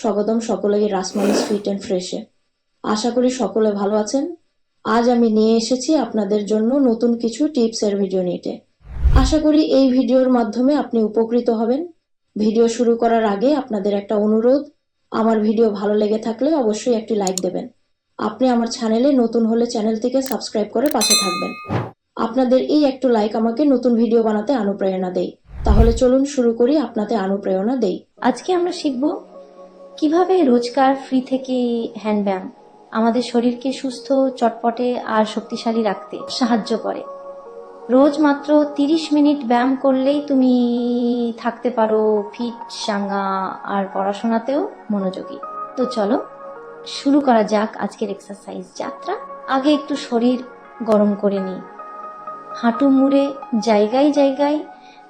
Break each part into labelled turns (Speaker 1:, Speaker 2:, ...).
Speaker 1: স্বাগতম সকলেই রাসমানি sweet and ফ্রেশে আশা করি সকলে ভালো আছেন। আজ আমি নিয়ে এসেছি আপনাদের জন্য নতুন কিছু টিপস এর ভিডিও নিতে। আশা করি এই ভিডিওর মাধ্যমে আপনি উপকৃত হবেন। ভিডিও শুরু করার আগে আপনাদের একটা অনুরোধ, আমার ভিডিও ভালো লেগে থাকলে অবশ্যই একটি লাইক দেবেন। আপনি আমার চ্যানেলে নতুন হলে চ্যানেলটিকে সাবস্ক্রাইব করে পাশে থাকবেন। আপনাদের এই একটু লাইক আমাকে নতুন ভিডিও বানাতে অনুপ্রেরণা দেয়। তাহলে চলুন শুরু করি আপনাদের অনুপ্রেরণা দেই।
Speaker 2: আজকে আমরা শিখব কীভাবে রোজকার ফ্রি থেকে হ্যান্ড ব্যায়াম আমাদের শরীরকে সুস্থ, চটপটে আর শক্তিশালী রাখতে সাহায্য করে। রোজ মাত্র তিরিশ মিনিট ব্যায়াম করলেই তুমি থাকতে পারো ফিট, সাঙ্গা আর পড়াশোনাতেও মনোযোগী। তো চলো, শুরু করা যাক আজকের এক্সারসাইজ যাত্রা। আগে একটু শরীর গরম করে নিই। হাঁটু মুড়ে জায়গায় জায়গায়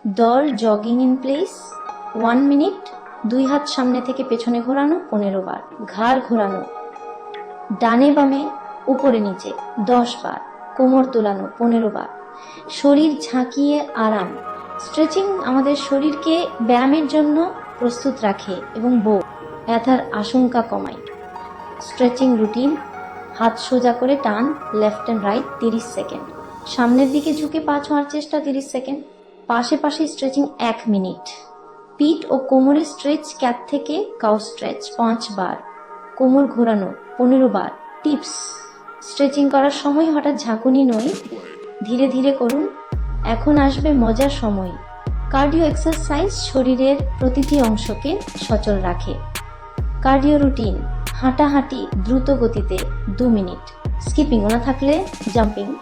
Speaker 2: দল jogging in place one minute দুই হাত সামনে থেকে পেছনে ঘোরানো পনেরো বার, ঘাড় ঘোরানো। ডানে বামে, উপরে নিচে, দশ বার, কোমর তোলানো পনেরো বার। শরীর ঝাঁকিয়ে আরাম। স্ট্রেচিং আমাদের শরীরকে ব্যায়ামের জন্য প্রস্তুত রাখে এবং বো, ব্যথার আশঙ্কা কমায়। স্ট্রেচিং রুটিন, হাত সোজা করে টান, লেফট অ্যান্ড রাইট তিরিশ সেকেন্ড। সামনের দিকে ঝুঁকে পা ছোঁয়ার চেষ্টা তিরিশ সেকেন্ড। পাশে পাশে স্ট্রেচিং এক মিনিট। পিঠ ও কোমরের স্ট্রেচ ক্যাপ থেকে কাউ স্ট্রেচ পাঁচ বার কোমর ঘোরানো পনেরো বার টিপস স্ট্রেচিং করার সময় হঠাৎ ঝাঁকুনি নয়, ধীরে ধীরে করুন। এখন আসবে মজার সময়। কার্ডিও এক্সারসাইজ শরীরের প্রতিটি অংশকে সচল রাখে। কার্ডিও রুটিন হাঁটাহাঁটি দ্রুত গতিতে দু মিনিট। স্কিপিং না থাকলে জাম্পিং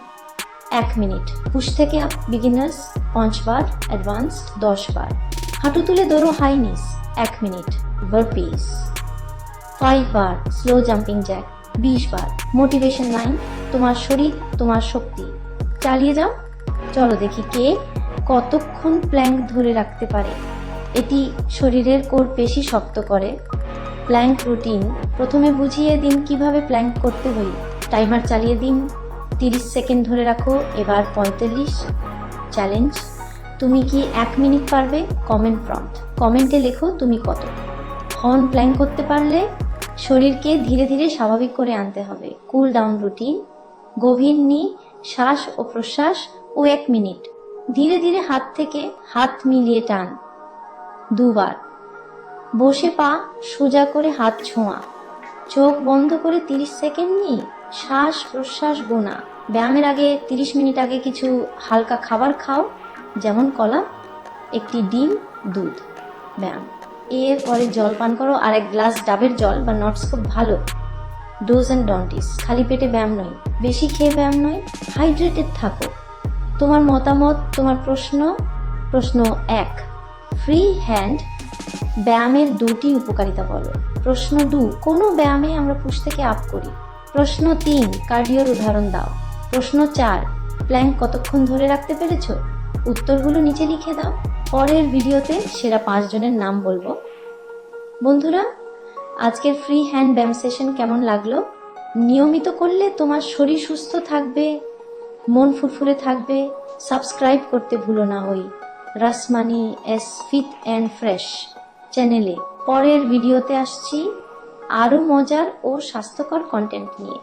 Speaker 2: এক মিনিট। পুশ থেকে বিগিনার্স পাঁচ বার অ্যাডভান্স দশ বার হাঁটু তুলে দৌড়ো হাই নিস এক মিনিট বারপিস ফাইভ বার স্লো জাম্পিং জ্যাক বিশ বার মোটিভেশন লাইন তোমার শরীর, তোমার শক্তি। চালিয়ে যাও। চলো দেখি কে কতক্ষণ প্ল্যাঙ্ক ধরে রাখতে পারে। এটি শরীরের কোর পেশি শক্ত করে। প্ল্যাঙ্ক রুটিন প্রথমে বুঝিয়ে দিন কীভাবে প্ল্যাঙ্ক করতে হই টাইমার চালিয়ে দিন। তিরিশ সেকেন্ড ধরে রাখো, এবার পঁয়তাল্লিশ। চ্যালেঞ্জ তুমি কি এক মিনিট পারবে? কমেন্ট প্রম্পট কমেন্টে লেখো তুমি কত। হর্ন প্ল্যাঙ্ক করতে পারলে শরীরকে ধীরে ধীরে স্বাভাবিক করে আনতে হবে। কুল ডাউন রুটিন গভীর নি, শ্বাস ও প্রশ্বাস ও এক মিনিট। ধীরে ধীরে হাত থেকে হাত মিলিয়ে টান। দুবার। বসে পা সোজা করে হাত ছোঁয়া। চোখ বন্ধ করে তিরিশ সেকেন্ড নিয়ে শ্বাস প্রশ্বাস গোনা। ব্যায়ামের আগে তিরিশ মিনিট আগে কিছু হালকা খাবার খাও। যেমন কলা, একটি ডিম, দুধ। ব্যায়াম। এর পরে জল পান করো, আর এক গ্লাস ডাবের জল বা নটস খুব ভালো। ডোজ অ্যান্ড ডন্টিস খালি পেটে ব্যায়াম নয়। বেশি খেয়ে ব্যায়াম নয় হাইড্রেটেড থাকো। তোমার মতামত, তোমার প্রশ্ন প্রশ্ন এক। ফ্রি হ্যান্ড ব্যায়ামের দুটি উপকারিতা বলো। প্রশ্ন দু, কোনো ব্যায়ামে আমরা পুশ থেকে আপ করি? প্রশ্ন তিন কার্ডিওর উদাহরণ দাও। প্রশ্ন চার প্ল্যাঙ্ক কতক্ষণ ধরে রাখতে পেরেছ? উত্তরগুলো নিচে লিখে দাও। পরের ভিডিওতে সেরা পাঁচজনের নাম বলব। বন্ধুরা, আজকের ফ্রি হ্যান্ড ব্যায়াম সেশন কেমন লাগল? নিয়মিত করলে তোমার শরীর সুস্থ থাকবে, মন ফুরফুরে থাকবে। সাবস্ক্রাইব করতে ভুলো না ওই Rashmoni S fit and fresh চ্যানেলে পরের ভিডিওতে আসছি আরও মজার ও স্বাস্থ্যকর কন্টেন্ট নিয়ে।